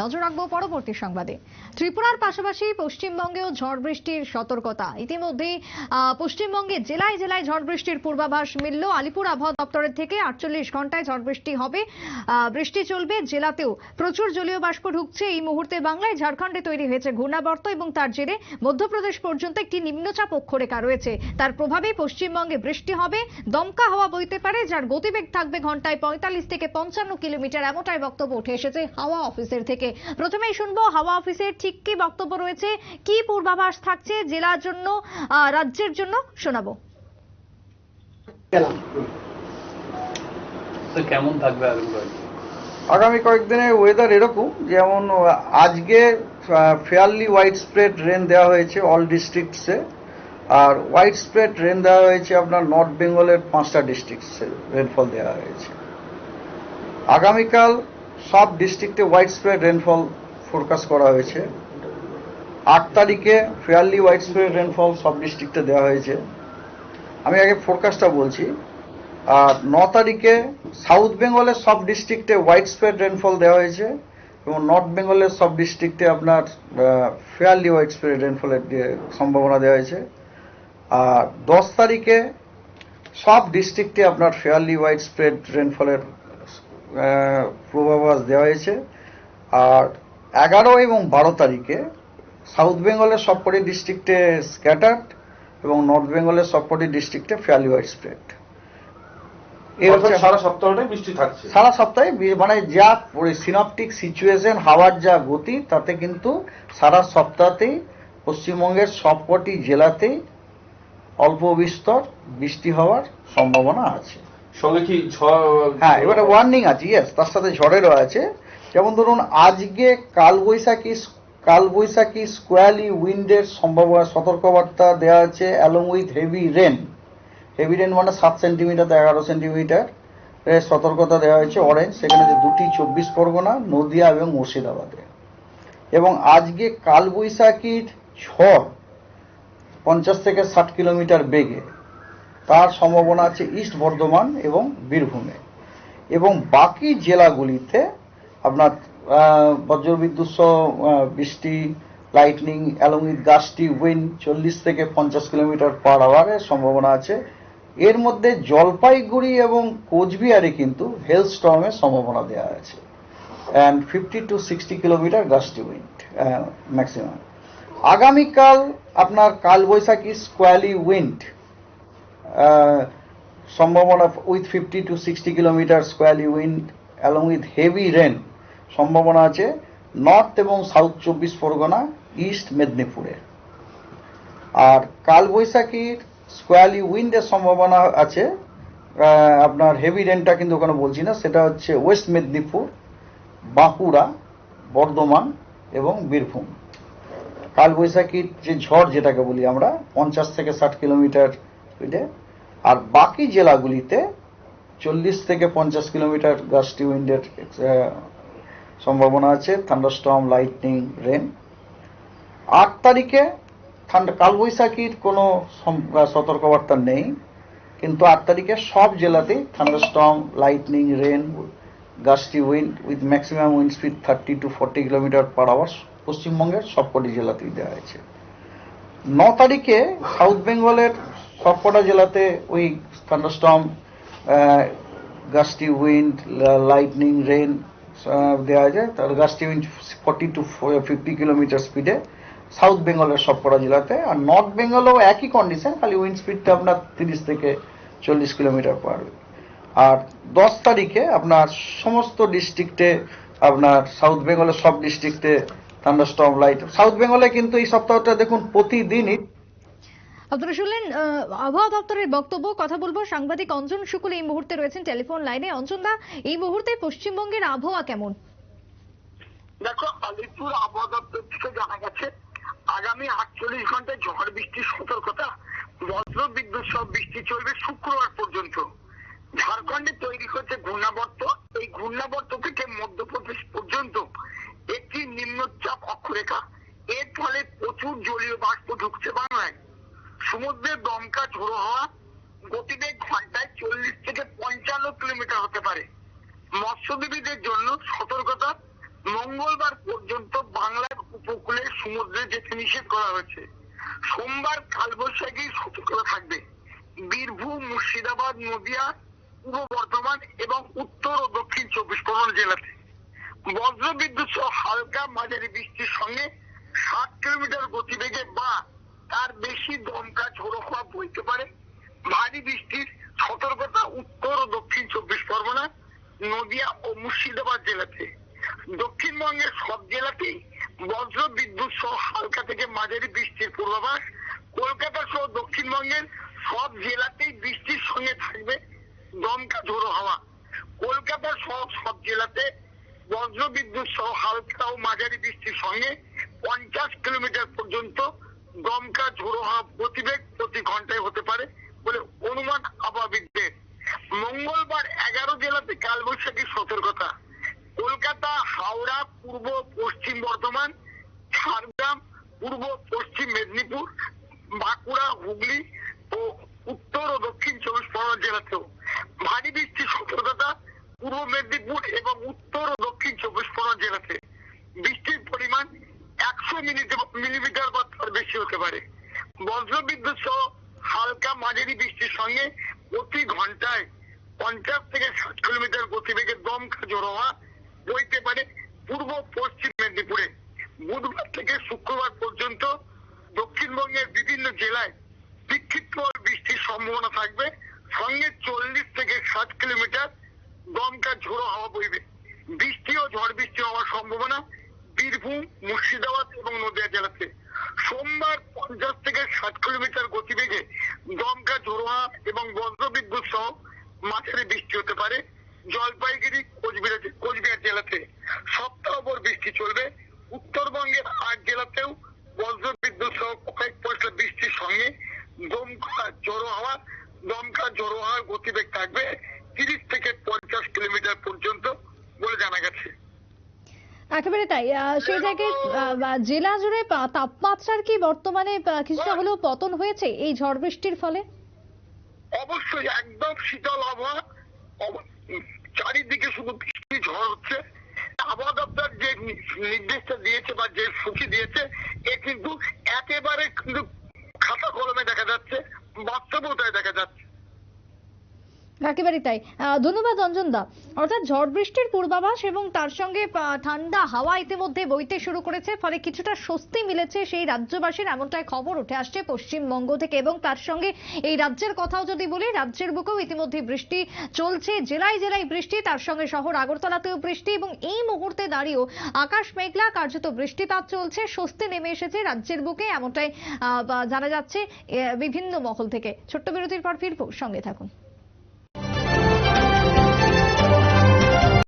নজর রাখব পরবর্তী সংবাদে। ত্রিপুরার পাশাপাশি পশ্চিমবঙ্গেও ঝড় বৃষ্টির সতর্কতা। ইতিমধ্যে পশ্চিমবঙ্গে জেলায় জেলায় ঝড় বৃষ্টির পূর্বাভাস মিলল। আলিপুর আবহাওয়া দপ্তরের থেকে আটচল্লিশ ঘন্টায় ঝড় বৃষ্টি হবে। বৃষ্টি চলবে জেলাতেও। প্রচুর জলীয় বাষ্প ঢুকছে। এই মুহূর্তে বাংলায় ঝাড়খণ্ডে তৈরি হয়েছে ঘূর্ণাবর্ত এবং তার জেরে মধ্যপ্রদেশ পর্যন্ত একটি নিম্নচাপ অক্ষরেখা রয়েছে। তার প্রভাবে পশ্চিমবঙ্গে বৃষ্টি হবে। দমকা হাওয়া বইতে পারে, যার গতিবেগ থাকবে ঘন্টায় পঁয়তাল্লিশ থেকে পঞ্চান্ন কিলোমিটার। এমনটাই বক্তব্য উঠে এসেছে হাওয়া অফিসের থেকে। প্রথমেই শুনব হাওয়া অফিসের ঠিক কি বক্তব্য রয়েছে? কি পূর্বাভাস থাকছে জেলার জন্য রাজ্যের জন্য? শোনাবো। কেমন থাকবে আগামী আগামী কয়েকদিনের ওয়েদার এরকম যেমন আজকে ফেয়ারলি ওয়াইড স্প্রেড রেন দেওয়া হয়েছে অল ডিস্ট্রিক্টসে আর ওয়াইড স্প্রেড রেন দেওয়া হয়েছে আপনার নর্থ বেঙ্গলের পাঁচটা ডিস্ট্রিক্টসে রেনফল দেওয়া হয়েছে। আগামীকাল সব ডিস্ট্রিক্টে ওয়াইড স্প্রেড রেনফল ফোরকাস্ট করা হয়েছে। আট তারিখে ফেয়ারলি ওয়াইড স্প্রেড রেনফল সব ডিস্ট্রিক্টে দেওয়া হয়েছে। আমি আগে ফোরকাস্টটা বলছি। আর ন তারিখে সাউথ বেঙ্গলের সব ডিস্ট্রিক্টে হোয়াইট স্প্রেড রেনফল দেওয়া হয়েছে এবং নর্থ বেঙ্গলের সব ডিস্ট্রিক্টে আপনার ফেয়ারলি হোয়াইট স্প্রেড রেনফলের সম্ভাবনা দেওয়া হয়েছে। আর দশ তারিখে সব ডিস্ট্রিক্টে আপনার ফেয়ারলি হোয়াইট স্প্রেড রেনফলের পূর্বাভাস দেওয়া হয়েছে। আর এগারো এবং বারো তারিখে সাউথ বেঙ্গলের সবকটি ডিস্ট্রিক্টে স্ক্যাটার্ড এবং নর্থ বেঙ্গলের সবকটি ডিস্ট্রিক্টে ফেয়ারলি হোয়াইট স্প্রেড সারা সপ্তাহটাই বৃষ্টি থাকছে। সারা সপ্তাহে মানে যা সিনপটিক সিচুয়েশন হাওয়ার যা গতি তাতে কিন্তু সারা সপ্তাহতেই পশ্চিমবঙ্গের সবকটি জেলাতেই অল্প বিস্তর বৃষ্টি হওয়ার সম্ভাবনা আছে। কি হ্যাঁ এবারে ওয়ার্নিং আছে ইয়েস তার সাথে ঝড়েরও আছে। যেমন ধরুন, আজকে কালবৈশাখী কালবৈশাখী স্কোয়ালি উইন্ডের সম্ভাবনা, সতর্কবার্তা দেওয়া আছে along with heavy rain heavy rain মানে সাত সেন্টিমিটার থেকে এগারো সেন্টিমিটার সতর্কতা দেওয়া হয়েছে অরেঞ্জ সেখানে যে দুটি চব্বিশ পরগনা, নদিয়া এবং মুর্শিদাবাদে। এবং আজকে কালবৈশাখীর ঝড় পঞ্চাশ থেকে ষাট কিলোমিটার বেগে। তার সম্ভাবনা আছে ইস্ট বর্ধমান এবং বীরভূমে। এবং বাকি জেলাগুলিতে আপনার বজ্রবিদ্যুৎ বৃষ্টি lightning along with gusty wind চল্লিশ থেকে পঞ্চাশ কিলোমিটার পার আওয়ারের সম্ভাবনা আছে। এর মধ্যে জলপাইগুড়ি এবং কোচবিহারে কিন্তু হেলথ স্টর্মের সম্ভাবনা দেওয়া আছে। And fifty to sixty kilometer gusty wind maximum আগামীকাল আপনার কালবৈশাখী স্কোয়ালি উইন্ড সম্ভাবনা with fifty to sixty kilometer squally wind along with heavy rain সম্ভাবনা আছে নর্থ এবং সাউথ চব্বিশ পরগনা ইস্ট মেদিনীপুরে। আর কালবৈশাখীর স্কোয়ালি উইন্ডের সম্ভাবনা আছে আপনার হেভি রেনটা কিন্তু ওখানে বলছি না, সেটা হচ্ছে ওয়েস্ট মেদিনীপুর, বাঁকুড়া, বর্ধমান এবং বীরভূম। কালবৈশাখীর যে ঝড় যেটাকে বলি আমরা, পঞ্চাশ থেকে ষাট কিলোমিটার স্পিডে আর বাকি জেলাগুলিতে চল্লিশ থেকে পঞ্চাশ কিলোমিটার গাস্টি উইন্ডের সম্ভাবনা আছে। Thunderstorm, lightning, rain. আট তারিখে ঠান্ডা কালবৈশাখীর কোনো সতর্কবার্তা নেই। কিন্তু আট তারিখে সব জেলাতেই thunderstorm, lightning, rain gusty wind, with maximum wind speed thirty to forty kilometer per hour পশ্চিমবঙ্গের সবকটি জেলাতেই দেওয়া হয়েছে। ন তারিখে সাউথ বেঙ্গলের সবকটা জেলাতে ওই thunderstorm gusty wind lightning rain দেওয়া যায়। তার gusty wind forty to fifty kilometer স্পিডে সাউথ বেঙ্গলের সবকটা জেলাতে। আর নর্থ বেঙ্গলেও একই কন্ডিশন খালি উইন্ড স্পিডটা আপনার তিরিশ থেকে চল্লিশ কিলোমিটার পার আর দশ তারিখে আপনার সমস্ত ডিস্ট্রিক্টে আপনার সাউথ বেঙ্গলের সব ডিস্ট্রিক্টে থান্ডারস্টর্ম লাইট সাউথ বেঙ্গলে কিন্তু এই সপ্তাহটা দেখুন প্রতিদিনই আপনারা শুনলেন আবহাওয়া দপ্তরের বক্তব্য, কথা বলব সাংবাদিক অঞ্জন শুকুল। এই মুহূর্তে রয়েছেন টেলিফোন লাইনে। অঞ্জন দা, এই মুহূর্তে পশ্চিমবঙ্গের আবহাওয়া কেমন? দেখো, আলিপুর আবহাওয়া দপ্তর থেকে জানা গেছে, আগামী আটচল্লিশ ঘন্টায় ঝড় বৃষ্টির সতর্কতা বজ্র বিদ্যুৎ সহ বৃষ্টি চলবে শুক্রবার পর্যন্ত। ঝাড়খণ্ডে তৈরি হচ্ছে ঘূর্ণাবর্ত। এই ঘূর্ণাবর্ত থেকে মধ্যপ্রদেশ পর্যন্ত একটি নিম্নচাপ অক্ষরেখা এর ফলে প্রচুর জলীয় বাষ্প ঢুকছে বাংলায় সমুদ্রের দমকা ঝোড়ো হওয়া গতিবেগ ঘন্টায় চল্লিশ থেকে পঞ্চান্ন কিলোমিটার হতে পারে। মৎস্যজীবীদের জন্য সতর্কতা মঙ্গলবার পর্যন্ত বাংলার উপকূলে সমুদ্রে যেতে নিষেধ করা হয়েছে। সোমবার কালবৈশাখী সতর্কতা থাকবে। বীরভূম, মুর্শিদাবাদ, নদিয়া, পূর্ব বর্ধমান এবং উত্তর ও দক্ষিণ চব্বিশ পরগনা জেলাতে। বজ্রবিদ্যুৎ সহ হালকা মাঝারি বৃষ্টির সঙ্গে ষাট কিলোমিটার গতিবেগে বা তার বেশি দমকা ঝোড়ো হওয়া বইতে পারে। ভারী বৃষ্টির সতর্কতা উত্তর ও দক্ষিণ চব্বিশ পরগনা, নদিয়া ও মুর্শিদাবাদ জেলাতে। দক্ষিণবঙ্গের সব জেলাতেই বজ্র বিদ্যুৎ সহ হালকা থেকে মাঝারি বৃষ্টির পূর্বাভাস। কলকাতা সহ দক্ষিণবঙ্গের সব জেলাতেই বৃষ্টির সঙ্গে থাকবে দমকা ঝোড়ো হাওয়া। কলকাতা সহ সব জেলাতে বজ্র বিদ্যুৎ সহ হালকা ও মাঝারি বৃষ্টির সঙ্গে পঞ্চাশ কিলোমিটার পর্যন্ত দমকা ঝোড়ো হাওয়া গতিবেগ প্রতি ঘন্টায় হতে পারে। বলে অনুমান আবহাওয়াবিদদের মঙ্গলবার এগারো জেলাতে কালবৈশাখী সতর্কতা। কলকাতা, হাওড়া, পূর্ব, পশ্চিম বর্ধমান, ঝাড়গ্রাম, পূর্ব, পশ্চিম মেদিনীপুর, বাঁকুড়া, হুগলি ও উত্তর ও দক্ষিণ চব্বিশ পরগনা জেলাতেও ভারী বৃষ্টির সতর্কতা। পূর্ব মেদিনীপুর এবং উত্তর ও দক্ষিণ চব্বিশ পরগনা জেলাতে বৃষ্টির পরিমাণ একশো মিলিমিটার বা তার বেশি হতে পারে বজ্রবিদ্যুৎ সহ হালকা মাঝারি বৃষ্টির সঙ্গে প্রতি ঘন্টায় পঞ্চাশ থেকে ষাট কিলোমিটার গতিবেগে দমকা জড়ো হওয়া বইতে পারে পূর্ব, পশ্চিম মেদিনীপুরে। বুধবার থেকে শুক্রবার পর্যন্ত দক্ষিণবঙ্গের বিভিন্ন জেলায় বিক্ষিপ্ত বৃষ্টির সম্ভাবনা থাকবে। সঙ্গে চল্লিশ থেকে ষাট কিলোমিটার দমকা ঝোড়ো হাওয়া বইবে। বৃষ্টি ও ঝড় বৃষ্টি হওয়ার সম্ভাবনা বীরভূম, মুর্শিদাবাদ এবং নদিয়া জেলাতে। সোমবার পঞ্চাশ থেকে ষাট কিলোমিটার গতিবেগে দমকা ঝোড়ো হাওয়া এবং বজ্রবিদ্যুৎ সহ মাঝারি বৃষ্টি হতে পারে জলপাইগুড়ি কোচবিহার কোচবিহার জেলাতে সপ্তাহভর বৃষ্টি চলবে। উত্তরবঙ্গের আট জেলাতেও বজ্রবিদ্যুৎ সহ কয়েক পয়সা বৃষ্টির সঙ্গে দমকা জড়ো হাওয়া দমকা জড়ো হওয়ার গতিবেগ থাকবে তিরিশ থেকে পঞ্চাশ কিলোমিটার পর্যন্ত বলে জানা গেছে। একেবারে তাই। সেই জায়গায় জেলা জুড়ে তাপমাত্রার কি বর্তমানে কিছুটা হলেও পতন হয়েছে এই ঝড় বৃষ্টির ফলে? অবশ্যই একদম শীতল আবহাওয়া। চারিদিকে শুধু বৃষ্টি, ঝড় হচ্ছে। আবহাওয়া দপ্তর যে নির্দেশটা দিয়েছে বা যে সূচি দিয়েছে, এ কিন্তু একেবারে কিন্তু খাতা কলমে দেখা যাচ্ছে, বাস্তবতায় দেখা যাচ্ছে। একেবারে তাই। ধন্যবাদ অঞ্জন দা। অর্থাৎ ঝড় বৃষ্টির পূর্বাভাস এবং তার সঙ্গে ঠান্ডা হাওয়া ইতিমধ্যে বইতে শুরু করেছে, ফলে কিছুটা স্বস্তি মিলেছে সেই রাজ্যবাসীর, এমনটাই খবর উঠে আসছে পশ্চিমবঙ্গ থেকে। এবং তার সঙ্গে এই রাজ্যের কথাও যদি বলি, রাজ্যের বুকেও ইতিমধ্যে বৃষ্টি চলছে, জেলায় জেলায় বৃষ্টি, তার সঙ্গে শহর আগরতলাতেও বৃষ্টি এবং এই মুহূর্তে দাঁড়িয়েও আকাশ মেঘলা, কার্যত বৃষ্টিপাত চলছে, স্বস্তি নেমে এসেছে রাজ্যের বুকে, এমনটাই জানা যাচ্ছে বিভিন্ন মহল থেকে। ছোট্ট বিরতির পর ফিরবো, সঙ্গে থাকুন।